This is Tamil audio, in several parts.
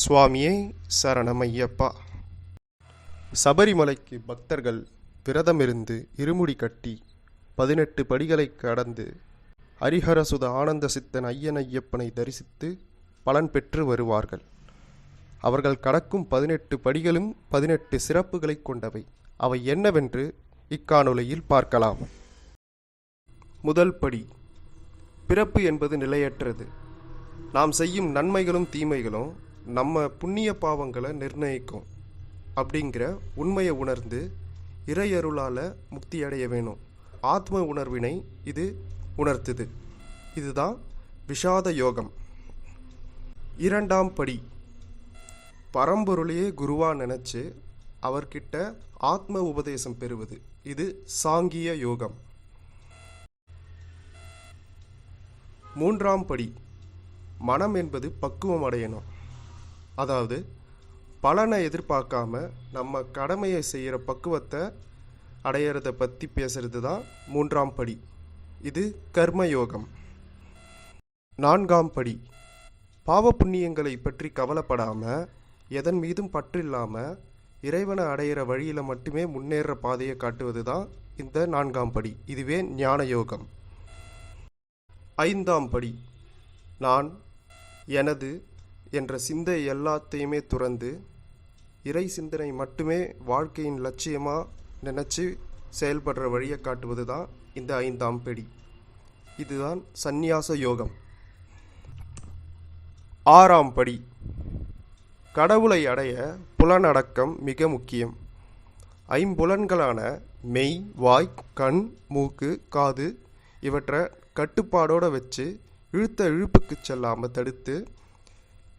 சுவாமியே சரணமையப்பா சபரிமலைக்கு பக்தர்கள் விரதமிருந்து இருமுடி கட்டி பதினெட்டு படிகளை கடந்து ஹரிஹரசுத ஆனந்த சித்தன் ஐயன் ஐயப்பனை தரிசித்து பலன் பெற்று வருவார்கள். அவர்கள் கடக்கும் பதினெட்டு படிகளும் பதினெட்டு சிறப்புகளை கொண்டவை. அவை என்னவென்று இக்காணொலியில் பார்க்கலாம். முதல் படி பிறப்பு என்பது நிலையற்றது. நாம் செய்யும் நன்மைகளும் தீமைகளும் நம்ம புண்ணிய பாவங்களை நிர்ணயிக்கும் அப்படிங்கிற உண்மையை உணர்ந்து இறையருளால் முக்தி அடைய வேணும். ஆத்ம உணர்வினை இது உணர்த்துது. இதுதான் விஷாத யோகம். இரண்டாம் படி. பரம்பொருளையே குருவா நினச்சி அவர்கிட்ட ஆத்ம உபதேசம் பெறுவது. இது சாங்கிய யோகம். மூன்றாம் படி. மனம் என்பது பக்குவம் அடையணும். அதாவது பலனை எதிர்பார்க்காம நம்ம கடமையை செய்கிற பக்குவத்தை அடையிறத பற்றி பேசுறது தான் மூன்றாம் படி. இது கர்ம யோகம் நான்காம் படி. பாவ புண்ணியங்களை பற்றி கவலைப்படாமல் எதன் மீதும் பற்று இல்லாமல் இறைவனை அடையிற வழியில் மட்டுமே முன்னேற பாதையை காட்டுவது தான் இந்த நான்காம் படி. இதுவே ஞான யோகம். ஐந்தாம் படி. நான் எனது என்ற சிந்தை எல்லாத்தையுமே துறந்து இறை சிந்தனை மட்டுமே வாழ்க்கையின் லட்சியமாக நினச்சி செயல்படுற வழியை காட்டுவது தான் இந்த ஐந்தாம் பெடி. இதுதான் சந்நியாச யோகம். ஆறாம் படி. கடவுளை அடைய புலனடக்கம் மிக முக்கியம். ஐம்புலன்களான மெய் வாய் கண் மூக்கு காது இவற்றை கட்டுப்பாடோடு வச்சு இழுத்த இழுப்புக்கு செல்லாமல் தடுத்து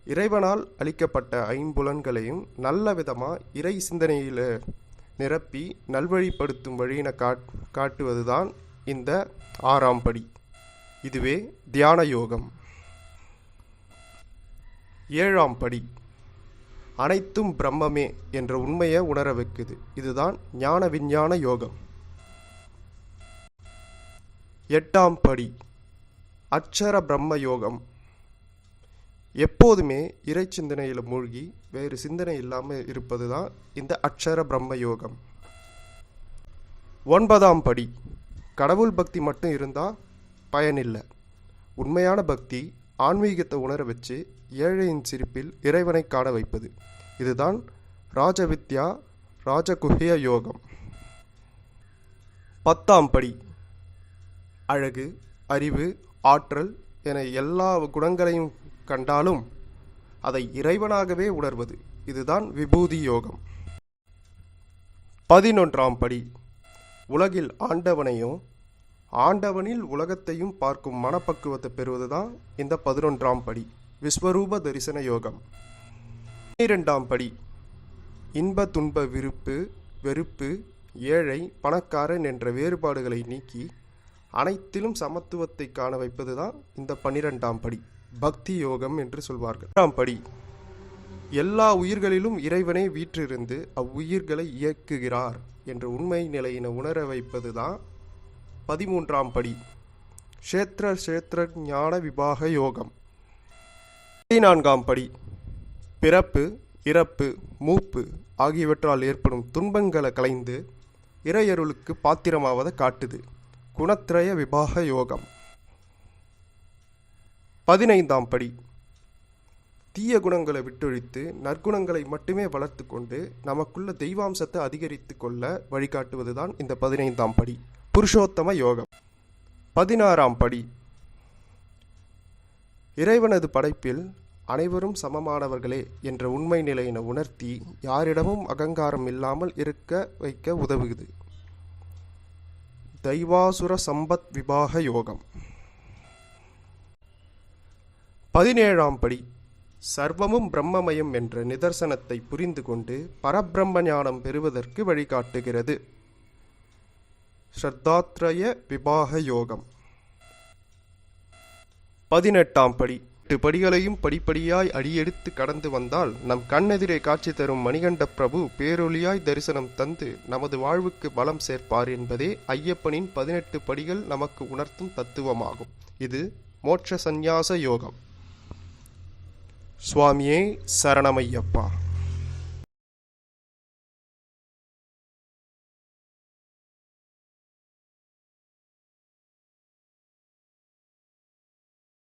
இறைவனால் அளிக்கப்பட்ட ஐம்புலன்களையும் நல்ல விதமாக இறை சிந்தனையில் நிரப்பி நல்வழிப்படுத்தும் வழியினை காட் காட்டுவதுதான் இந்த ஆறாம் படி. இதுவே தியான யோகம். ஏழாம் படி. அனைத்தும் பிரம்மமே என்ற உண்மையை உணர வைக்குது. இதுதான் ஞான விஞ்ஞான யோகம். எட்டாம் படி. அட்சர பிரம்ம யோகம். எப்போதுமே இறை சிந்தனையில் மூழ்கி வேறு சிந்தனை இல்லாமல் இருப்பது தான் இந்த அட்சர பிரம்ம யோகம். ஒன்பதாம் படி கடவுள் பக்தி மட்டும் இருந்தால் பயனில்லை. உண்மையான பக்தி ஆன்மீகத்தை உணர வச்சு ஏழையின் சிரிப்பில் இறைவனை காண வைப்பது. இதுதான் ராஜவித்யா ராஜகுஹிய யோகம். பத்தாம் படி அழகு அறிவு ஆற்றல் என எல்லா குணங்களையும் கண்டாலும் அதை இறைவனாகவே உணர்வது. இதுதான் விபூதி யோகம். பதினொன்றாம் படி. உலகில் ஆண்டவனையும் ஆண்டவனில் உலகத்தையும் பார்க்கும் மனப்பக்குவத்தை பெறுவதுதான் இந்த பதினொன்றாம் படி. விஸ்வரூப தரிசன யோகம். பன்னிரெண்டாம் படி. இன்ப துன்ப விருப்பு வெறுப்பு ஏழை பணக்காரன் என்ற வேறுபாடுகளை நீக்கி அனைத்திலும் சமத்துவத்தை காண வைப்பதுதான் இந்த பன்னிரெண்டாம் படி. பக்தி யோகம் என்று சொல்வார்கள். ஆறாம் படி எல்லா உயிர்களிலும் இறைவனே வீற்றிருந்து அவ்வுயிர்களை இயக்குகிறார் என்ற உண்மை நிலையினை உணர வைப்பதுதான் பதிமூன்றாம் படி க்ஷேத்திர க்ஷேத்திர ஞான விபாக யோகம். பதினான்காம் படி பிறப்பு இறப்பு மூப்பு ஆகியவற்றால் ஏற்படும் துன்பங்களை களைந்து இறையருளுக்கு பாத்திரமாவதை காட்டுது. குணத்ரய விபாக யோகம். பதினைந்தாம் படி. தீய குணங்களை விட்டொழித்து நற்குணங்களை மட்டுமே வளர்த்து கொண்டு நமக்குள்ள தெய்வாம்சத்தை அதிகரித்து கொள்ள வழிகாட்டுவதுதான் இந்த பதினைந்தாம் படி. புருஷோத்தம யோகம். பதினாறாம் படி. இறைவனது படைப்பில் அனைவரும் சமமானவர்களே என்ற உண்மை நிலையினை உணர்த்தி யாரிடமும் அகங்காரம் இல்லாமல் இருக்க வைக்க உதவுகிறது. தெய்வாசுர சம்பத் விபாக யோகம். பதினேழாம் படி. சர்வமும் பிரம்மமயம் என்ற நிதர்சனத்தை புரிந்து கொண்டு பரபிரம்ம ஞானம் பெறுவதற்கு வழிகாட்டுகிறது. ஸ்ரத்தாத்ரய விபாக யோகம். பதினெட்டாம் படி. எட்டு படிகளையும் படிப்படியாய் அடியெடுத்து கடந்து வந்தால் நம் கண்ணெதிரே காட்சி தரும் மணிகண்ட பிரபு பேரொளியாய் தரிசனம் தந்து நமது வாழ்வுக்கு பலம் சேர்ப்பார் என்பதே ஐயப்பனின் பதினெட்டு படிகள் நமக்கு உணர்த்தும் தத்துவமாகும். இது மோட்ச சந்நியாச யோகம். சுவாமியே சரணமையப்பா.